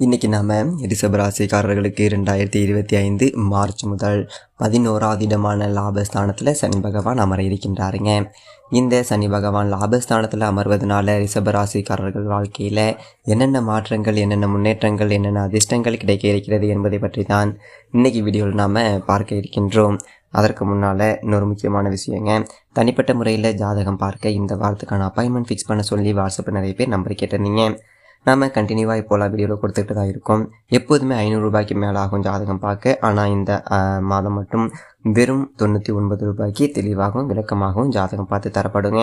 இன்றைக்கி நாம் ரிஷபராசிக்காரர்களுக்கு ரெண்டாயிரத்தி இருபத்தி ஐந்து மார்ச் முதல் பதினோராவது இடமான லாபஸ்தானத்தில் சனி பகவான் அமர இருக்கின்றாருங்க. இந்த சனி பகவான் லாபஸ்தானத்தில் அமர்வதனால ரிஷபராசிக்காரர்கள் வாழ்க்கையில் என்னென்ன மாற்றங்கள் என்னென்ன முன்னேற்றங்கள் என்னென்ன அதிர்ஷ்டங்கள் கிடைக்க இருக்கிறது என்பதை பற்றி தான் இன்றைக்கி வீடியோவில் நாம் பார்க்க இருக்கின்றோம். அதற்கு முன்னால் இன்னொரு முக்கியமான விஷயங்க தனிப்பட்ட முறையில் ஜாதகம் பார்க்க இந்த வாரத்துக்கான அப்பாயின்மெண்ட் ஃபிக்ஸ் பண்ண சொல்லி வாட்ஸ்அப்பில் நிறைய பேர் நம்பர் கேட்டிருந்தீங்க. நாம் கண்டினியூவாக இப்போலாம் வீடியோவில் கொடுத்துக்கிட்டு தான் இருக்கோம். எப்போதுமே ஐநூறுரூபாய்க்கு மேலே ஆகும் ஜாதகம் பார்க்க. ஆனால் இந்த மாதம் மட்டும் வெறும் தொண்ணூற்றி ஒன்பது ரூபாய்க்கு தெளிவாகவும் விளக்கமாகவும் ஜாதகம் பார்த்து தரப்படுங்க.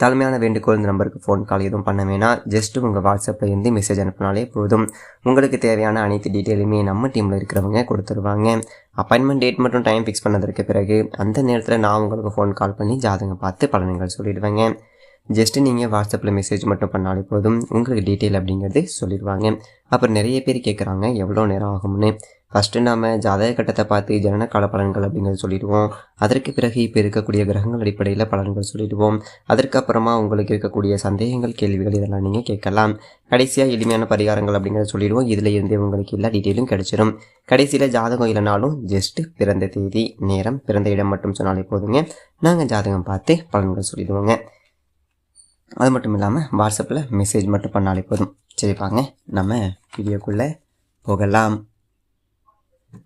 தலைமையான வேண்டுகோள் இந்த நம்பருக்கு ஃபோன் கால் எதுவும் பண்ண வேணாம். ஜஸ்ட் உங்கள் வாட்ஸ்அப்பில் இருந்து மெசேஜ் அனுப்பினாலே போதும். உங்களுக்கு தேவையான அனைத்து டீட்டெயிலுமே நம்ம டீமில் இருக்கிறவங்க கொடுத்துருவாங்க. அப்பாயின்மெண்ட் டேட் மற்றும் டைம் ஃபிக்ஸ் பண்ணதற்கு பிறகு அந்த நேரத்தில் நான் உங்களுக்கு ஃபோன் கால் பண்ணி ஜாதகம் பார்த்து பலன்கள் சொல்லிடுவேங்க. ஜஸ்ட்டு நீங்கள் வாட்ஸ்அப்பில் மெசேஜ் மட்டும் பண்ணாலே போதும். உங்களுக்கு டீட்டெயில் அப்படிங்கிறது சொல்லிடுவாங்க. அப்புறம் நிறைய பேர் கேட்குறாங்க எவ்வளோ நேரம் ஆகும்னு? ஃபஸ்ட்டு நாம் ஜாதக கட்டத்தை பார்த்து ஜனன கால பலன்கள் அப்படிங்கிறது சொல்லிடுவோம். அதற்கு பிறகு இப்போ இருக்கக்கூடிய கிரகங்கள் அடிப்படையில் பலன்கள் சொல்லிடுவோம். அதற்கப்புறமா உங்களுக்கு இருக்கக்கூடிய சந்தேகங்கள் கேள்விகள் இதெல்லாம் நீங்கள் கேட்கலாம். கடைசியாக எளிமையான பரிகாரங்கள் அப்படிங்கிறத சொல்லிடுவோம். இதில் இருந்து உங்களுக்கு எல்லா டீட்டெயிலும் கிடைச்சிடும் கடைசியில் ஜாதகம் இல்லைனாலும் ஜஸ்ட்டு பிறந்த தேதி நேரம் பிறந்த இடம் மட்டும் சொன்னாலே போதுங்க. நாங்கள் ஜாதகம் பார்த்து பலன்கள் சொல்லிடுவோங்க. அது மட்டும் இல்லாமல் வாட்ஸ்அப்பில் மெசேஜ் மட்டும் பண்ணாலே போதும். சரி வாங்க. நம்ம வீடியோக்குள்ளே போகலாம்.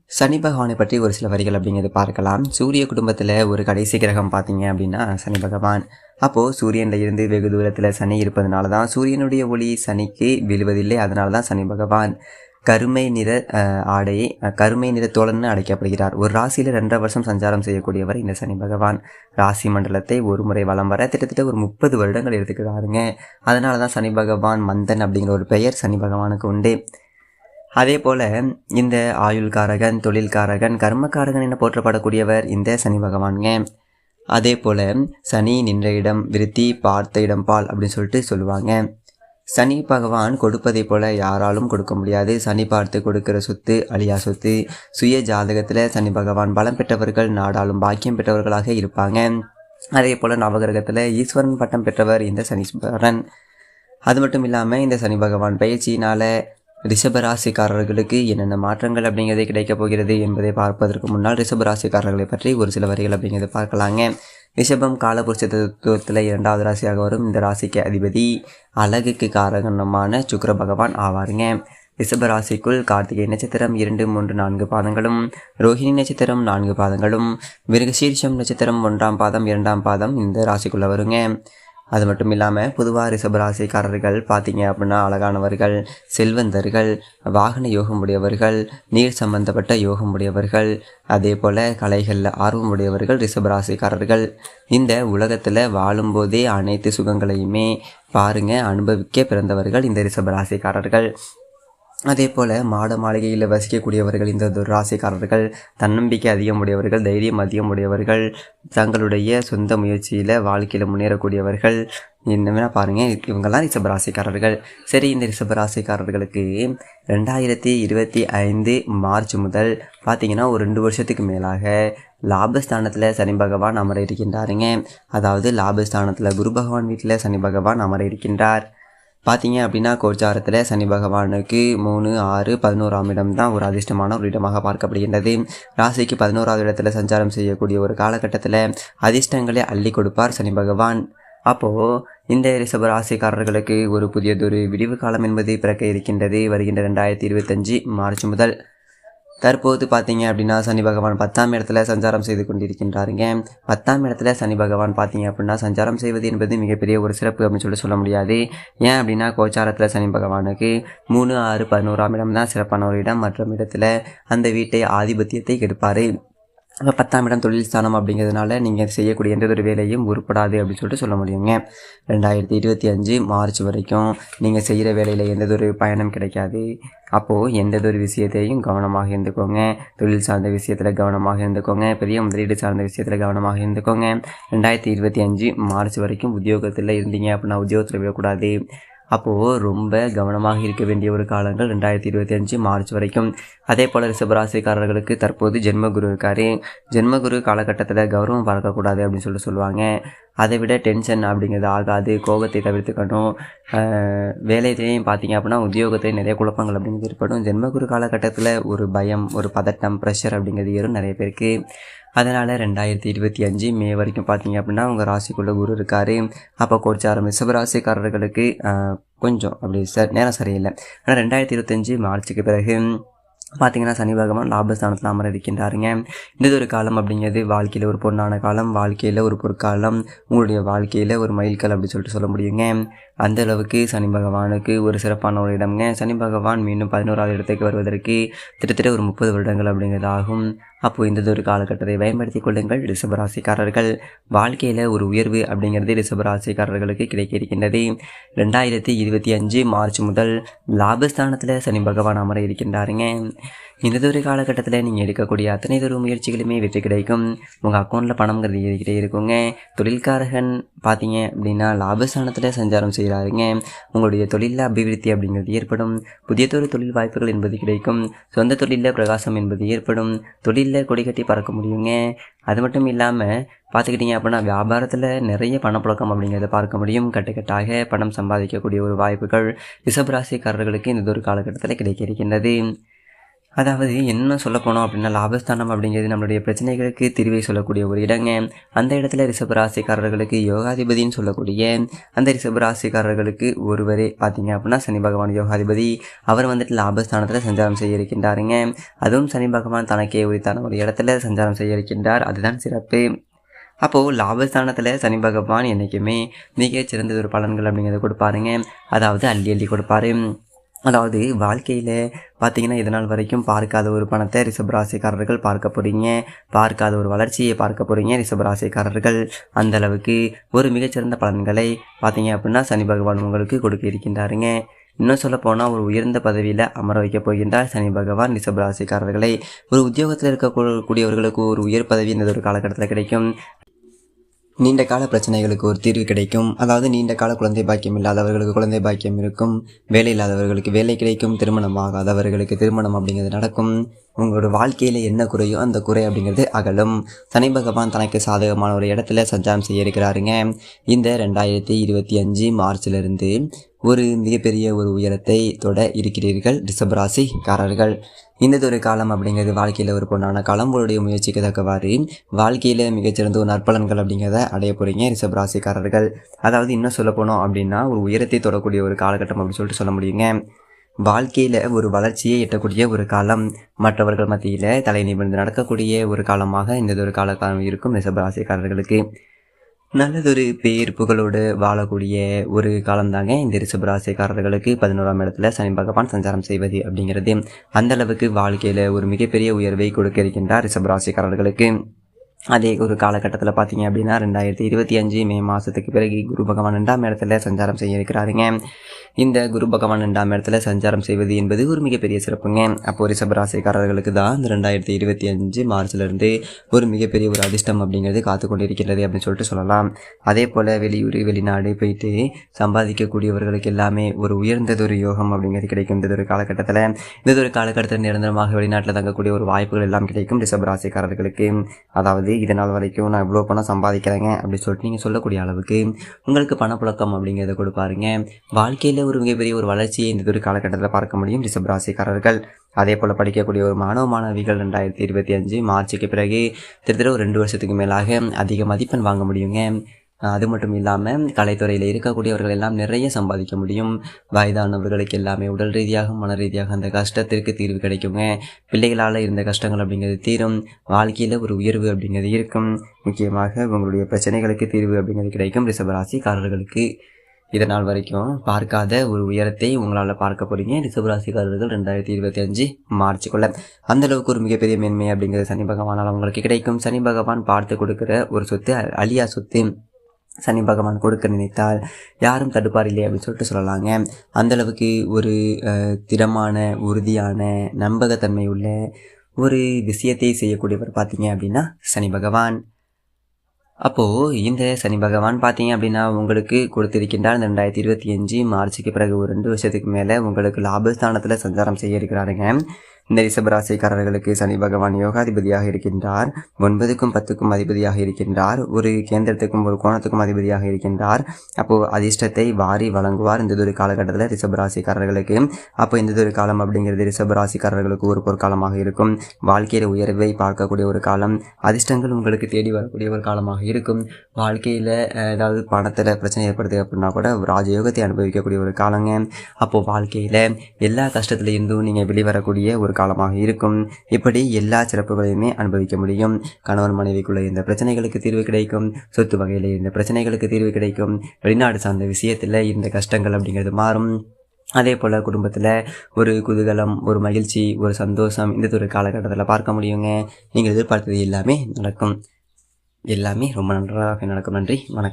சனி பகவானை பற்றி ஒரு சில வரிகள் அப்படிங்கிறது பார்க்கலாம். சூரிய குடும்பத்தில் ஒரு கடைசி கிரகம் பார்த்தீங்க அப்படின்னா சனி பகவான். அப்போது சூரியனில் இருந்து வெகு தூரத்தில் சனி இருப்பதனால தான் சூரியனுடைய ஒளி சனிக்கு விழுவதில்லை. அதனால தான் சனி பகவான். கருமை நிற ஆடையை கருமை நிற தோழன்னு அழைக்கப்படுகிறார். ஒரு ராசியில் ரெண்டரை வருஷம் சஞ்சாரம் செய்யக்கூடியவர் இந்த சனி பகவான். ராசி மண்டலத்தை ஒரு முறை வலம் வர கிட்டத்தட்ட ஒரு முப்பது வருடங்கள் எடுத்துக்கிறாருங்க. அதனால தான் சனி பகவான் மந்தன் அப்படிங்கிற ஒரு பெயர் சனி பகவானுக்கு உண்டு. அதே போல் இந்த ஆயுள்காரகன் தொழில்காரகன் கர்மக்காரகன் என போற்றப்படக்கூடியவர் இந்த சனி பகவானுங்க. அதே போல் சனி நின்ற இடம் விருத்தி பார்த்த இடம் பால் அப்படின்னு சொல்லிட்டு சொல்லுவாங்க. சனி பகவான் கொடுப்பதை போல யாராலும் கொடுக்க முடியாது. சனி பார்த்து கொடுக்கிற சொத்து அழியா சொத்து சுய ஜாதகத்தில் சனி பகவான் பலம் பெற்றவர்கள் நாடாலும் பாக்கியம் பெற்றவர்களாக இருப்பாங்க. அதே போல் நவகிரகத்தில் ஈஸ்வரன் பட்டம் பெற்றவர் இந்த சனீஸ்வரன். அது மட்டும் இல்லாமல் இந்த சனி பகவான் பயிற்சியினால் ரிஷபராசிக்காரர்களுக்கு என்னென்ன மாற்றங்கள் அப்படிங்கிறது கிடைக்கப் போகிறது என்பதை பார்ப்பதற்கு முன்னால் ரிஷபராசிக்காரர்களை பற்றி ஒரு சில வரிகள் அப்படிங்கிறத பார்க்கலாங்க. ரிஷபம் காலபுருஷ தத்துவத்தில் இரண்டாவது ராசியாக வரும். இந்த ராசிக்கு அதிபதி அழகுக்கு காரகணமான சுக்கர பகவான் ஆவாருங்க. ரிஷப ராசிக்குள் கார்த்திகை நட்சத்திரம் இரண்டு மூன்று நான்கு பாதங்களும் ரோஹிணி நட்சத்திரம் நான்கு பாதங்களும் மிருகசீரிஷம் நட்சத்திரம் ஒன்றாம் பாதம் இரண்டாம் பாதம் இந்த ராசிக்குள்ளே வருங்க. அது மட்டும் இல்லாமல் பொதுவாக ரிஷபராசிக்காரர்கள் பார்த்தீங்க அப்படின்னா அழகானவர்கள் செல்வந்தர்கள் வாகன யோகம் உடையவர்கள் நீர் சம்பந்தப்பட்ட யோகம் உடையவர்கள் அதே போல் கலைகளில் ஆர்வம் உடையவர்கள் ரிஷபராசிக்காரர்கள் இந்த உலகத்தில் வாழும்போதே அனைத்து சுகங்களையுமே பாருங்க அனுபவிக்க பிறந்தவர்கள் இந்த ரிஷபராசிக்காரர்கள் அதே போல் மாட மாளிகையில் வசிக்கக்கூடியவர்கள் இந்த துராசிக்காரர்கள் தன்னம்பிக்கை அதிகம் உடையவர்கள் தைரியம் அதிகம் உடையவர்கள் தங்களுடைய சொந்த முயற்சியில் வாழ்க்கையில் முன்னேறக்கூடியவர்கள் என்ன பாருங்கள் இவங்கெல்லாம் ரிசபராசிக்காரர்கள் சரி இந்த ரிஷபராசிக்காரர்களுக்கு ரெண்டாயிரத்தி இருபத்தி ஐந்து மார்ச் முதல் பார்த்திங்கன்னா ஒரு ரெண்டு வருஷத்துக்கு மேலாக லாபஸ்தானத்தில் சனி பகவான் அமர இருக்கின்றாருங்க. அதாவது லாபஸ்தானத்தில் குரு பகவான் வீட்டில் சனி பகவான் அமர இருக்கின்றார். பார்த்தீங்க அப்படின்னா கோச்சாரத்தில் சனி பகவானுக்கு மூணு ஆறு பதினோராம் இடம் தான் ஒரு அதிர்ஷ்டமான ஒரு இடமாக பார்க்கப்படுகின்றது. ராசிக்கு பதினோராவது இடத்துல சஞ்சாரம் செய்யக்கூடிய ஒரு காலகட்டத்தில் அதிர்ஷ்டங்களை அள்ளி கொடுப்பார் சனி பகவான். அப்போது இந்த ரிஷப ராசிக்காரர்களுக்கு ஒரு புதியதொரு விடிவு காலம் என்பது பிறக்க இருக்கின்றது. வருகின்ற ரெண்டாயிரத்தி இருபத்தஞ்சி மார்ச் முதல். தற்போது பார்த்தீங்க அப்படின்னா சனி பகவான் பத்தாம் இடத்துல சஞ்சாரம் செய்து கொண்டிருக்கின்றாருங்க. பத்தாம் இடத்துல சனி பகவான் பார்த்தீங்க அப்படின்னா சஞ்சாரம் செய்வது என்பது மிகப்பெரிய ஒரு சிறப்பு அப்படின்னு சொல்லி சொல்ல முடியாது. ஏன் அப்படின்னா கோச்சாரத்தில் சனி பகவானுக்கு மூணு ஆறு பதினோராம் இடம் தான் சிறப்பான ஒரு இடம். மற்றும் இடத்துல அந்த வீட்டை ஆதிபத்தியத்தை கெடுப்பார். இப்போ பத்தாம் இடம் தொழில் ஸ்தானம் அப்படிங்கிறதுனால நீங்கள் செய்யக்கூடிய எந்த ஒரு வேலையும் உருப்படாது அப்படின்னு சொல்லிட்டு சொல்ல முடியுங்க. ரெண்டாயிரத்தி இருபத்தி அஞ்சு மார்ச் வரைக்கும் நீங்கள் செய்கிற வேலையில் எந்த ஒரு பயணம் கிடைக்காது. அப்போது எந்த ஒரு விஷயத்தையும் கவனமாக இருந்துக்கோங்க. தொழில் சார்ந்த விஷயத்தில் கவனமாக இருந்துக்கோங்க. பெரிய முதலீடு சார்ந்த விஷயத்தில் கவனமாக இருந்துக்கோங்க. ரெண்டாயிரத்தி இருபத்தி அஞ்சு மார்ச் வரைக்கும் உத்தியோகத்தில் இருந்தீங்க அப்படின்னா உத்தியோகத்தில் விடக்கூடாது. அப்போது ரொம்ப கவனமாக இருக்க வேண்டிய ஒரு காலங்கள் ரெண்டாயிரத்தி இருபத்தி அஞ்சு மார்ச் வரைக்கும். அதே போல் ரிஷபராசிக்காரர்களுக்கு தற்போது ஜென்மகுரு இருக்கார். ஜென்மகுரு காலகட்டத்தில் கௌரவம் பார்க்கக்கூடாது அப்படின்னு சொல்லிட்டு சொல்லுவாங்க. அதை விட டென்ஷன் அப்படிங்கிறது ஆகாது. கோபத்தை தவிர்த்துக்கணும். ஆஹ் வேலையிலையும் பார்த்தீங்க அப்படின்னா உத்தியோகத்தையும் நிறைய குழப்பங்கள் அப்படிங்கிறது ஏற்படும். ஜென்மகுரு காலகட்டத்தில் ஒரு பயம் ஒரு பதட்டம் ப்ரெஷர் அப்படிங்கிறது ஏறும் நிறைய பேருக்கு. அதனால் ரெண்டாயிரத்தி இருபத்தி அஞ்சு மே வரைக்கும் பார்த்தீங்க அப்படின்னா உங்கள் ராசிக்குள்ளே குரு இருக்கார். அப்போ கோச்சாரம் ரிஷபராசிக்காரர்களுக்கு ஆஹ் கொஞ்சம் அப்படி ச நேரம் சரியில்லை. ஆனால் ரெண்டாயிரத்தி இருபத்தஞ்சி மார்ச்சுக்கு பிறகு பார்த்தீங்கன்னா சனி பகவான் லாபஸ்தானத்தில் அமர இருக்கின்றாருங்க இந்த ஒரு காலம் அப்படிங்கிறது வாழ்க்கையில் ஒரு பொண்ணான காலம். வாழ்க்கையில் ஒரு பொற்காலம். உங்களுடைய வாழ்க்கையில் ஒரு மைல்கல் அப்படின்னு சொல்லிட்டு சொல்ல முடியுங்க. அந்த அளவுக்கு சனி பகவானுக்கு ஒரு சிறப்பான ஒரு இடம்ங்க. சனி பகவான் மீண்டும் பதினோராவது இடத்துக்கு வருவதற்கு கிட்டத்தட்ட ஒரு முப்பது வருடங்கள் அப்படிங்கிறது ஆகும். அப்போது இந்த ஒரு காலகட்டத்தை பயன்படுத்தி கொள்ளுங்கள் ரிஷபராசிக்காரர்கள் வாழ்க்கையில் ஒரு உயர்வு அப்படிங்கிறது ரிஷபராசிக்காரர்களுக்கு கிடைக்க இருக்கின்றது ரெண்டாயிரத்தி இருபத்தி அஞ்சு மார்ச் முதல் லாபஸ்தானத்தில் சனி பகவான் அமர இருக்கின்றாருங்க. இந்த ஒரு காலகட்டத்தில் நீங்கள் எடுக்கக்கூடிய அத்தனை தூர முயற்சிகளுமே வெற்றி கிடைக்கும். உங்கள் அக்கௌண்ட்டில் பணம்ங்கிறது ஏறிக்கிட்டே இருக்குங்க. தொழில்காரகன் பார்த்தீங்க அப்படின்னா லாபஸ்தானத்தில் சஞ்சாரம் செய்கிறாருங்க உங்களுடைய தொழிலில் அபிவிருத்தி அப்படிங்கிறது ஏற்படும். புதியதொரு தொழில் வாய்ப்புகள் என்பது கிடைக்கும். சொந்த தொழிலில் பிரகாசம் என்பது ஏற்படும். தொழிலில் கொடி கட்டி பறக்க முடியுங்க. அது மட்டும் இல்லாமல் பார்த்துக்கிட்டிங்க அப்படின்னா வியாபாரத்தில் நிறைய பணப்புழக்கம் அப்படிங்கிறத பார்க்க முடியும். கட்டுக்கட்டாக பணம் சம்பாதிக்கக்கூடிய ஒரு வாய்ப்புகள். ரிஷபராசிக்காரர்களுக்கு இந்த ஒரு காலகட்டத்தில் கிடைக்க இருக்கின்றது. அதாவது என்ன சொல்ல போனோம் அப்படின்னா லாபஸ்தானம் அப்படிங்கிறது நம்மளுடைய பிரச்சனைகளுக்கு தீர்வை சொல்லக்கூடிய ஒரு இடங்க. அந்த இடத்துல ரிஷபராசிக்காரர்களுக்கு யோகாதிபதின்னு சொல்லக்கூடிய அந்த ரிஷபராசிக்காரர்களுக்கு ஒருவரே பார்த்தீங்க அப்படின்னா சனி பகவான் யோகாதிபதி. அவர் வந்துட்டு லாபஸ்தானத்தில் சஞ்சாரம் செய்ய இருக்கின்றாருங்க அதுவும் சனி பகவான் தனக்கே உரித்தான ஒரு இடத்துல சஞ்சாரம் செய்ய இருக்கின்றார் அதுதான் சிறப்பு. அப்போது லாபஸ்தானத்தில் சனி பகவான் என்றைக்குமே மிகச் சிறந்த ஒரு பலன்கள் அப்படிங்கிறத கொடுப்பாருங்க. அதாவது அள்ளி அள்ளி கொடுப்பாரு. அதாவது வாழ்க்கையில் பார்த்தீங்கன்னா இதனால் வரைக்கும் பார்க்காத ஒரு பணத்தை ரிஷபராசிக்காரர்கள் பார்க்க போகிறீங்க பார்க்காத ஒரு வளர்ச்சியை பார்க்க போகிறீங்க ரிஷபராசிக்காரர்கள். அந்த அளவுக்கு ஒரு மிகச்சிறந்த பலன்களை பார்த்தீங்க அப்படின்னா சனி பகவான் உங்களுக்கு கொடுக்க இருக்கின்றாருங்க. இன்னும் சொல்ல போனால் ஒரு உயர்ந்த பதவியில் அமர வைக்கப் போகின்றார் சனி பகவான் ரிஷபராசிக்காரர்களை. ஒரு உத்தியோகத்தில் இருக்கக்கூடியவர்களுக்கு ஒரு உயர் பதவி இந்த ஒரு காலகட்டத்தில் கிடைக்கும். நீண்ட கால பிரச்சனைகளுக்கு ஒரு தீர்வு கிடைக்கும். அதாவது நீண்ட கால குழந்தை பாக்கியம் இல்லாதவர்களுக்கு குழந்தை பாக்கியம் இருக்கும். வேலை இல்லாதவர்களுக்கு வேலை கிடைக்கும். திருமணம் ஆகாதவர்களுக்கு திருமணம் அப்படிங்கிறது நடக்கும். உங்களோட வாழ்க்கையில் என்ன குறையோ அந்த குறை அப்படிங்கிறது அகலும். சனி பகவான் தனக்கு சாதகமான ஒரு இடத்துல சஞ்சாரம் செய்ய இருக்கிறாருங்க. இந்த ரெண்டாயிரத்தி இருபத்தி அஞ்சு மார்ச்லேருந்து ஒரு மிகப்பெரிய ஒரு உயரத்தை தொட இருக்கிறீர்கள் ரிஷபராசிக்காரர்கள் இந்த ஒரு காலம் அப்படிங்கிறது வாழ்க்கையில் ஒரு பொண்ணான காலம். உங்களுடைய முயற்சிக்கு தக்கவாறு வாழ்க்கையில் மிகச்சிறந்த ஒரு நற்பலன்கள் அப்படிங்கிறத அடைய போகிறீங்க ரிஷபராசிக்காரர்கள் அதாவது இன்னும் சொல்ல போனோம் அப்படின்னா ஒரு உயரத்தை தொடக்கூடிய ஒரு காலகட்டம் அப்படின்னு சொல்லிட்டு சொல்ல முடியுங்க. வாழ்க்கையில் ஒரு வளர்ச்சியை எட்டக்கூடிய ஒரு காலம். மற்றவர்கள் மத்தியில் தலை நிமிர்ந்து நடக்கக்கூடிய ஒரு காலமாக இந்த ஒரு காலகாலம் இருக்கும் ரிஷபராசிக்காரர்களுக்கு நல்லதொரு பேர் புகழோடு வாழக்கூடிய ஒரு காலம்தாங்க இந்த ரிஷபராசிக்காரர்களுக்கு பதினோராம் இடத்துல சனி பகவான் சஞ்சாரம் செய்வது அப்படிங்கிறது. அந்தளவுக்கு வாழ்க்கையில் ஒரு மிகப்பெரிய உயர்வை கொடுக்க இருக்கின்றார் ரிஷபராசிக்காரர்களுக்கு. அதே ஒரு காலகட்டத்தில் பார்த்தீங்க அப்படின்னா ரெண்டாயிரத்தி இருபத்தி அஞ்சு மே மாதத்துக்கு பிறகு குரு பகவான் ரெண்டாம் இடத்துல சஞ்சாரம் செய்ய இருக்கிறாருங்க. இந்த குரு பகவான் ரெண்டாம் இடத்துல சஞ்சாரம் செய்வது என்பது ஒரு மிகப்பெரிய சிறப்புங்க. அப்போ ரிஷபராசிக்காரர்களுக்கு தான் இந்த ரெண்டாயிரத்தி இருபத்தி அஞ்சு மார்ச்லேருந்து ஒரு மிகப்பெரிய ஒரு அதிர்ஷ்டம் அப்படிங்கிறது காத்து கொண்டிருக்கிறது அப்படின்னு சொல்லிட்டு சொல்லலாம். அதே போல் வெளியூர் வெளிநாடு போயிட்டு சம்பாதிக்கக்கூடியவர்களுக்கு எல்லாமே ஒரு உயர்ந்ததொரு யோகம் அப்படிங்கிறது கிடைக்கும். இந்த ஒரு காலகட்டத்தில் இந்த ஒரு காலகட்டத்தில் நிரந்தரமாக வெளிநாட்டில் தங்கக்கூடிய ஒரு வாய்ப்புகள் எல்லாம் கிடைக்கும் ரிஷபராசிக்காரர்களுக்கு அதாவது இது நாள் வரைக்கும் நான் இவ்வளோ பணம் சம்பாதிக்கிறேங்க அப்படி சொல்லிட்டு நீங்கள் சொல்லக்கூடிய அளவுக்கு உங்களுக்கு பணப்புழக்கம் அப்படிங்கிறத கொடுப்பாருங்க வாழ்க்கையில் ஒரு மிகப்பெரிய ஒரு வளர்ச்சியை இந்த ஒரு காலகட்டத்தில் பார்க்க முடியும் ரிஷபராசிக்காரர்கள் அதே போல் படிக்கக்கூடிய ஒரு மாணவ மாணவிகள் ரெண்டாயிரத்தி இருபத்தி அஞ்சு மார்ச்சுக்கு பிறகு கிட்டத்தட்ட ஒரு ரெண்டு வருஷத்துக்கு மேலாக அதிக மதிப்பெண் வாங்க முடியுங்க. அது மட்டும் இல்லாமல் கலைத்துறையில் இருக்கக்கூடியவர்கள் எல்லாம் நிறைய சம்பாதிக்க முடியும். வயதானவர்களுக்கு எல்லாமே உடல் ரீதியாக மன ரீதியாக அந்த கஷ்டத்திற்கு தீர்வு கிடைக்குங்க. பிள்ளைகளால் இருந்த கஷ்டங்கள் அப்படிங்கிறது தீரும். வாழ்க்கையில் ஒரு உயர்வு அப்படிங்கிறது இருக்கும். முக்கியமாக உங்களுடைய பிரச்சனைகளுக்கு தீர்வு அப்படிங்கிறது கிடைக்கும். ரிஷபராசிக்காரர்களுக்கு இதனால் வரைக்கும் பார்க்காத ஒரு உயரத்தை உங்களால் பார்க்க போகிறீங்க ரிசபராசிக்காரர்கள் ரெண்டாயிரத்தி இருபத்தி அஞ்சு கொள்ள அந்த அளவுக்கு ஒரு மிகப்பெரிய மேன்மை அப்படிங்கிறது சனி பகவானால் உங்களுக்கு கிடைக்கும். சனி பகவான் பார்த்து கொடுக்குற ஒரு சொத்து அழியா சொத்து. சனி பகவான் கொடுக்க நினைத்தால் யாரும் தடுப்பார் இல்லை அப்படின்னு சொல்லிட்டு சொல்லலாங்க. அந்தளவுக்கு ஒரு திடமான உறுதியான நம்பகத்தன்மை உள்ள ஒரு விஷயத்தை செய்யக்கூடியவர் பார்த்தீங்க அப்படின்னா சனி பகவான். அப்போது இந்த சனி பகவான் பார்த்தீங்க அப்படின்னா உங்களுக்கு கொடுத்திருக்கின்றார் இந்த ரெண்டாயிரத்தி இருபத்தி அஞ்சு மார்ச்சுக்கு பிறகு ஒரு ரெண்டு வருஷத்துக்கு மேலே உங்களுக்கு லாபஸ்தானத்தில் சஞ்சாரம் செய்ய இருக்கிறாருங்க. இந்த ரிஷபராசிக்காரர்களுக்கு சனி பகவான் யோகாதிபதியாக இருக்கின்றார். ஒன்பதுக்கும் பத்துக்கும் அதிபதியாக இருக்கின்றார். ஒரு கேந்திரத்துக்கும் ஒரு கோணத்துக்கும் அதிபதியாக இருக்கின்றார். அப்போது அதிர்ஷ்டத்தை வாரி வழங்குவார். இந்த ஒரு காலகட்டத்தில் ரிஷபராசிக்காரர்களுக்கு. அப்போ இந்த ஒரு காலம் அப்படிங்கிறது ரிஷபராசிக்காரர்களுக்கு ஒரு பொற்காலமாக இருக்கும். வாழ்க்கையில் உயர்வை பார்க்கக்கூடிய ஒரு காலம். அதிர்ஷ்டங்கள் உங்களுக்கு தேடி வரக்கூடிய ஒரு காலமாக இருக்கும். வாழ்க்கையில் ஏதாவது பணத்தில் பிரச்சனை ஏற்படுது அப்படின்னா கூட ராஜயோகத்தை அனுபவிக்கக்கூடிய ஒரு காலங்க. அப்போது வாழ்க்கையில் எல்லா கஷ்டத்துலேருந்தும் நீங்கள் வெளிவரக்கூடிய ஒரு காலமாக இருக்கும். இப்படி எல்லா சிறப்புகளையுமே அனுபவிக்க முடியும். கணவன் மனைவிக்குள்ள இந்த பிரச்சனைகளுக்கு தீர்வு கிடைக்கும். சொத்து வகையில் இந்த பிரச்சனைகளுக்கு தீர்வு கிடைக்கும். வெளிநாடு சார்ந்த விஷயத்தில் இந்த கஷ்டங்கள் அப்படிங்கிறது மாறும். அதே போல் குடும்பத்தில் ஒரு குதூகலம் ஒரு மகிழ்ச்சி ஒரு சந்தோஷம் இந்த ஒரு காலகட்டத்தில் பார்க்க முடியுங்க. நீங்கள் எதிர்பார்த்தது எல்லாமே நடக்கும். எல்லாமே ரொம்ப நன்றாக நடக்கும். நன்றி. வணக்கம்.